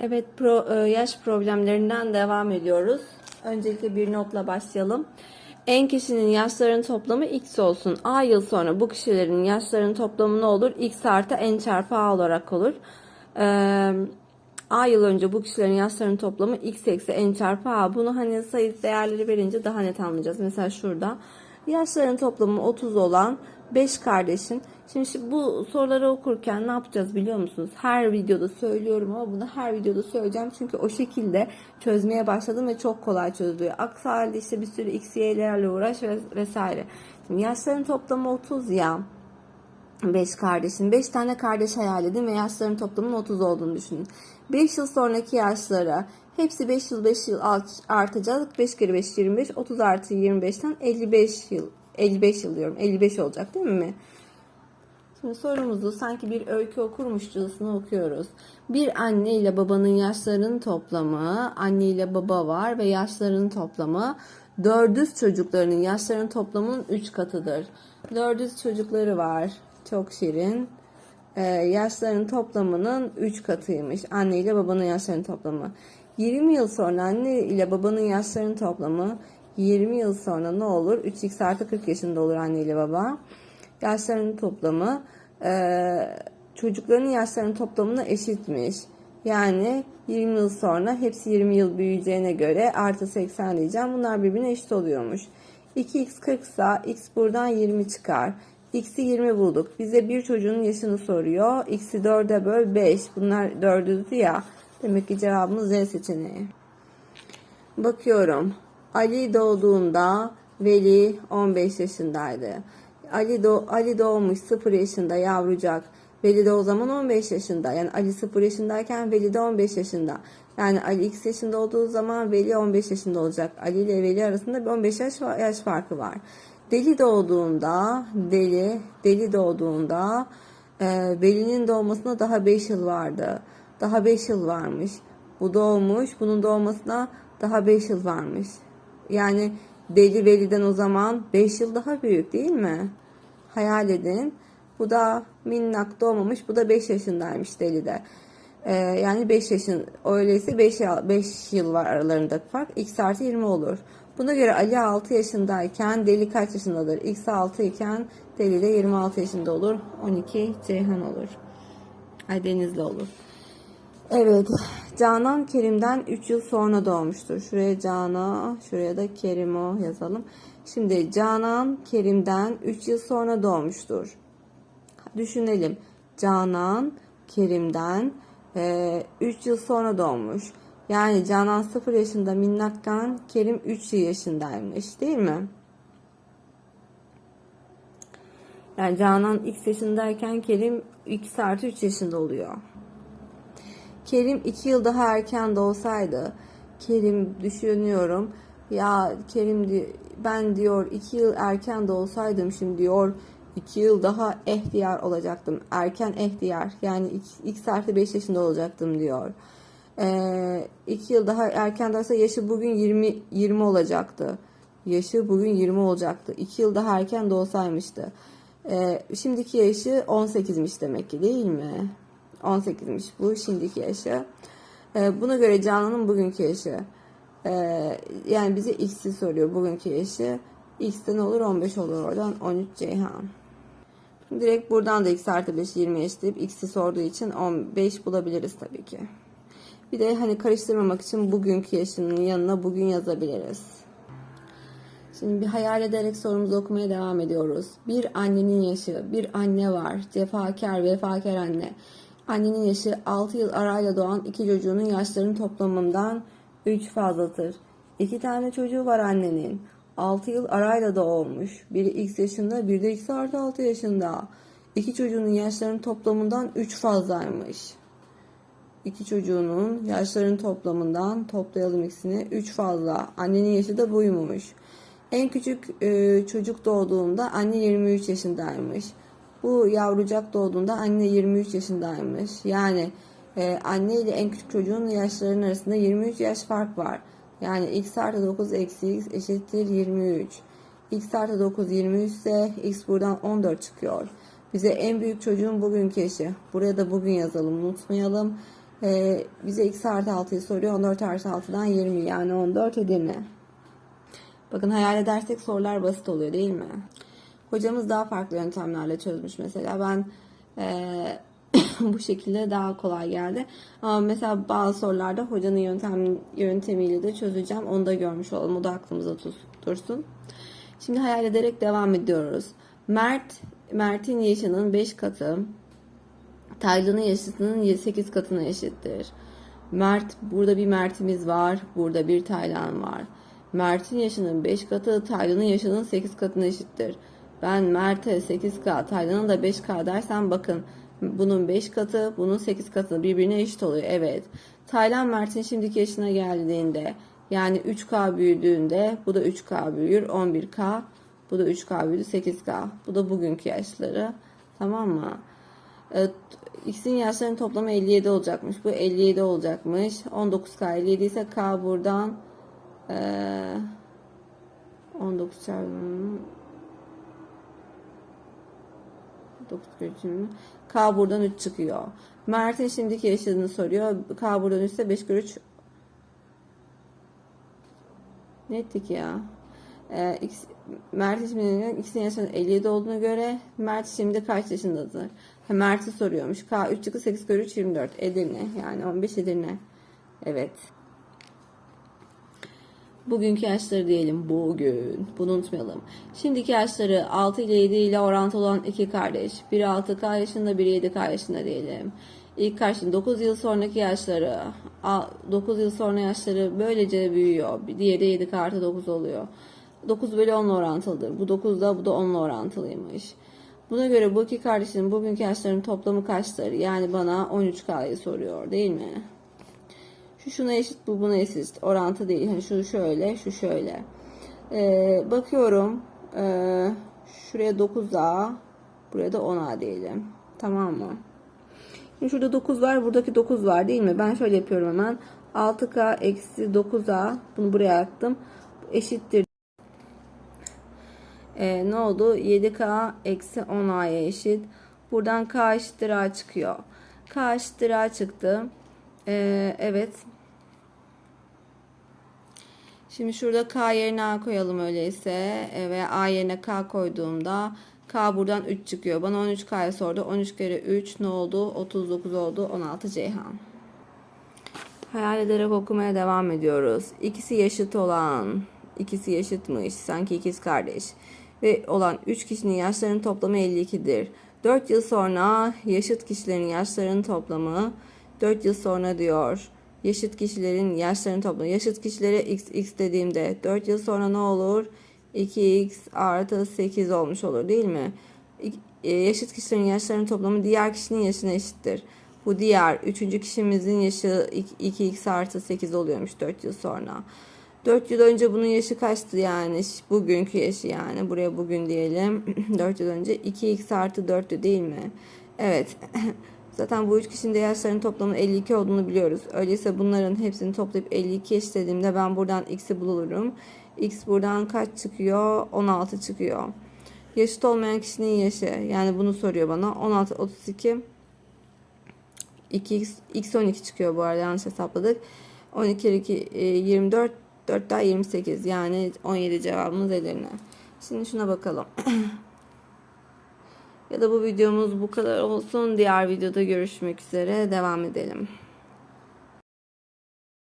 Evet, pro, e, yaş problemlerinden devam ediyoruz. Öncelikle bir notla başlayalım. En kişinin yaşlarının toplamı x olsun. A yıl sonra bu kişilerin yaşlarının toplamı ne olur? x artı n çarpı a olarak olur. Ee, a yıl önce bu kişilerin yaşlarının toplamı x eksi n çarpı a. Bunu hani sayı değerleri verince daha net anlayacağız. Mesela şurada yaşlarının toplamı 30 olan 5 kardeşin. Şimdi, bu soruları okurken ne yapacağız biliyor musunuz? Her videoda söylüyorum ama bunu her videoda söyleyeceğim. Çünkü o şekilde çözmeye başladım ve çok kolay çözülüyor. Aksi halde işte bir sürü x, y'lerle uğraş ve vesaire. Şimdi yaşlarının toplamı 30 ya. 5 kardeşin. 5 tane kardeş hayal edin ve yaşlarının toplamının 30 olduğunu düşünün. 5 yıl sonraki yaşlara hepsi 5 yıl 5 yıl art- artacak. 5 kere 5 25. 30 artı 25'ten 55 yıl. 55 yıl diyorum. 55 olacak değil mi? Şimdi sorumuzu sanki bir öykü okurmuşçasına okuyoruz. Bir anne ile babanın yaşlarının toplamı, anne ile baba var ve yaşlarının toplamı dördüz çocuklarının yaşlarının toplamının 3 katıdır. Dördüz çocukları var. Çok şirin. Ee, yaşlarının toplamının 3 katıymış. Anne ile babanın yaşlarının toplamı. 20 yıl sonra anne ile babanın yaşlarının toplamı 20 yıl sonra ne olur? 3x artı 40 yaşında olur anne ile baba yaşlarının toplamı eee, çocukların yaşlarının toplamına eşitmiş. Yani 20 yıl sonra hepsi 20 yıl büyüyeceğine göre artı 80 diyeceğim. Bunlar birbirine eşit oluyormuş. 2x 40 ise x buradan 20 çıkar. x'i 20 bulduk. Bize bir çocuğun yaşını soruyor. x'i 4'e böl 5. Bunlar dördüzdü ya. Demek ki cevabımız Z seçeneği. Bakıyorum. Ali doğduğunda Veli 15 yaşındaydı. Ali, do Ali doğmuş 0 yaşında yavrucak. Veli de o zaman 15 yaşında. Yani Ali 0 yaşındayken Veli de 15 yaşında. Yani Ali x yaşında olduğu zaman Veli 15 yaşında olacak. Ali ile Veli arasında bir 15 yaş, yaş farkı var. Deli doğduğunda, Deli, Deli doğduğunda e, Veli'nin doğmasına daha 5 yıl vardı. Daha 5 yıl varmış. Bu doğmuş, bunun doğmasına daha 5 yıl varmış. Yani Deli Veli'den o zaman 5 yıl daha büyük değil mi? Hayal edin. Bu da minnak doğmamış. Bu da 5 yaşındaymış Deli'de. Ee, yani 5 yaşın öyleyse 5 yıl, 5 yıl var aralarındaki fark. X artı 20 olur. Buna göre Ali 6 yaşındayken Deli kaç yaşındadır? X 6 iken Deli de 26 yaşında olur. 12 Ceyhan olur. Ay Denizli olur. Evet. Canan Kerim'den 3 yıl sonra doğmuştur. Şuraya Cana, şuraya da Kerimo yazalım. Şimdi Canan Kerim'den 3 yıl sonra doğmuştur. Düşünelim. Canan Kerim'den 3 yıl sonra doğmuş. Yani Canan 0 yaşında minnakken Kerim 3 yaşındaymış değil mi? Yani Canan x yaşındayken Kerim x artı 3 yaşında oluyor. Kerim 2 yıl daha erken doğsaydı Kerim düşünüyorum ya Kerim ben diyor 2 yıl erken doğsaydım şimdi diyor 2 yıl daha ehtiyar olacaktım. Erken ehtiyar yani x artı 5 yaşında olacaktım diyor. 2 yıl daha erken doğsa yaşı bugün 20 20 olacaktı. Yaşı bugün 20 olacaktı. 2 yıl daha erken doğsaymıştı. Ee, şimdiki yaşı 18'miş demek ki değil mi? 18'miş bu şimdiki yaşı. Ee, buna göre Canan'ın bugünkü yaşı. Ee, yani bize x'i soruyor bugünkü yaşı. x'te ne olur? 15 olur oradan. 13 Ceyhan. Direkt buradan da x artı 5 20 eşitleyip x'i sorduğu için 15 bulabiliriz tabii ki. Bir de hani karıştırmamak için bugünkü yaşının yanına bugün yazabiliriz. Şimdi bir hayal ederek sorumuzu okumaya devam ediyoruz. Bir annenin yaşı, bir anne var. Cefakar, vefakar anne. Annenin yaşı 6 yıl arayla doğan iki çocuğunun yaşlarının toplamından 3 fazladır. İki tane çocuğu var annenin. 6 yıl arayla doğmuş. Biri x yaşında, biri de x artı 6 yaşında. İki çocuğunun yaşlarının toplamından 3 fazlaymış. İki çocuğunun yaşlarının toplamından toplayalım ikisini 3 fazla. Annenin yaşı da buymuş. En küçük e, çocuk doğduğunda anne 23 yaşındaymış. Bu yavrucak doğduğunda anne 23 yaşındaymış. Yani e, anne ile en küçük çocuğun yaşlarının arasında 23 yaş fark var. Yani x artı 9 eksi x eşittir 23. x artı 9 23 ise x buradan 14 çıkıyor. Bize en büyük çocuğun bugünkü yaşı. Buraya da bugün yazalım unutmayalım. Ee, bize x artı 6'yı soruyor. 14 artı 6'dan 20 yani 14 Edirne. Bakın hayal edersek sorular basit oluyor değil mi? Hocamız daha farklı yöntemlerle çözmüş mesela. Ben eee, bu şekilde daha kolay geldi. Ama mesela bazı sorularda hocanın yöntem, yöntemiyle de çözeceğim. Onu da görmüş olalım. O da aklımıza dursun. Şimdi hayal ederek devam ediyoruz. Mert, Mert'in yaşının 5 katı Taylan'ın yaşının 8 katına eşittir. Mert, burada bir Mert'imiz var. Burada bir Taylan var. Mert'in yaşının 5 katı Taylan'ın yaşının 8 katına eşittir. Ben Mert'e 8K, Taylan'a da 5K dersem bakın bunun 5 katı, bunun 8 katı birbirine eşit oluyor. Evet. Taylan Mert'in şimdiki yaşına geldiğinde yani 3K büyüdüğünde bu da 3K büyür 11K. Bu da 3K büyüdü 8K. Bu da bugünkü yaşları. Tamam mı? Evet, yaşlarının toplamı 57 olacakmış. Bu 57 olacakmış. 19K 57 ise K buradan eee 19 çarpı 9 görüşümü. K buradan 3 çıkıyor. Mert'in şimdiki yaşadığını soruyor. K buradan 3 ise 5 kere 3 ne ettik ya? Ee, X, Mert şimdi X'in yaşının 57 olduğuna göre Mert şimdi kaç yaşındadır? Mert'i soruyormuş. K 3 çıkı 8 kere 3 24. Edirne yani 15 Edirne. Evet. Bugünkü yaşları diyelim bugün. Bunu unutmayalım. Şimdiki yaşları 6 ile 7 ile orantılı olan iki kardeş. Biri 6K yaşında biri 7K yaşında diyelim. İlk karşın 9 yıl sonraki yaşları 9 yıl sonra yaşları böylece büyüyor. Diğeri 7K artı 9 oluyor. 9 bölü 10 orantılıdır. Bu 9 da bu da 10 orantılıymış. Buna göre bu iki kardeşin bugünkü yaşlarının toplamı kaçtır? Yani bana 13K'yı soruyor değil mi? Şu şuna eşit, bu buna eşit. Orantı değil. Hani şu şöyle, şu şöyle. Ee, bakıyorum. Ee, şuraya 9A, buraya da 10A diyelim. Tamam mı? Şimdi şurada 9 var, buradaki 9 var değil mi? Ben şöyle yapıyorum hemen. 6K eksi 9A, bunu buraya attım. Eşittir. Ee, ne oldu? 7K eksi 10A'ya eşit. Buradan K eşittir A çıkıyor. K eşittir A çıktı. Ee, evet. Şimdi şurada K yerine A koyalım öyleyse. E, ve A yerine K koyduğumda K buradan 3 çıkıyor. Bana 13K'ya sordu. 13 kere 3 ne oldu? 39 oldu. 16 Ceyhan. Hayal ederek okumaya devam ediyoruz. İkisi yaşıt olan, ikisi yaşıtmış, sanki ikiz kardeş ve olan 3 kişinin yaşlarının toplamı 52'dir. 4 yıl sonra yaşıt kişilerin yaşlarının toplamı 4 yıl sonra diyor. Yaşıt kişilerin yaşlarının toplamı. Yaşıt kişilere x x dediğimde 4 yıl sonra ne olur? 2x artı 8 olmuş olur değil mi? E, yaşıt kişilerin yaşlarının toplamı diğer kişinin yaşına eşittir. Bu diğer üçüncü kişimizin yaşı 2x artı 8 oluyormuş 4 yıl sonra. 4 yıl önce bunun yaşı kaçtı yani? Bugünkü yaşı yani. Buraya bugün diyelim. 4 yıl önce 2x artı 4'tü değil mi? Evet. Zaten bu üç kişinin de yaşlarının toplamı 52 olduğunu biliyoruz. Öyleyse bunların hepsini toplayıp 52 eşitlediğimde ben buradan x'i bulurum. x buradan kaç çıkıyor? 16 çıkıyor. Yaşıt olmayan kişinin yaşı. Yani bunu soruyor bana. 16, 32 2x, x 12 çıkıyor bu arada yanlış hesapladık. 12 2 24 4 daha 28 yani 17 cevabımız Edirne. Şimdi şuna bakalım. ya da bu videomuz bu kadar olsun. Diğer videoda görüşmek üzere. Devam edelim.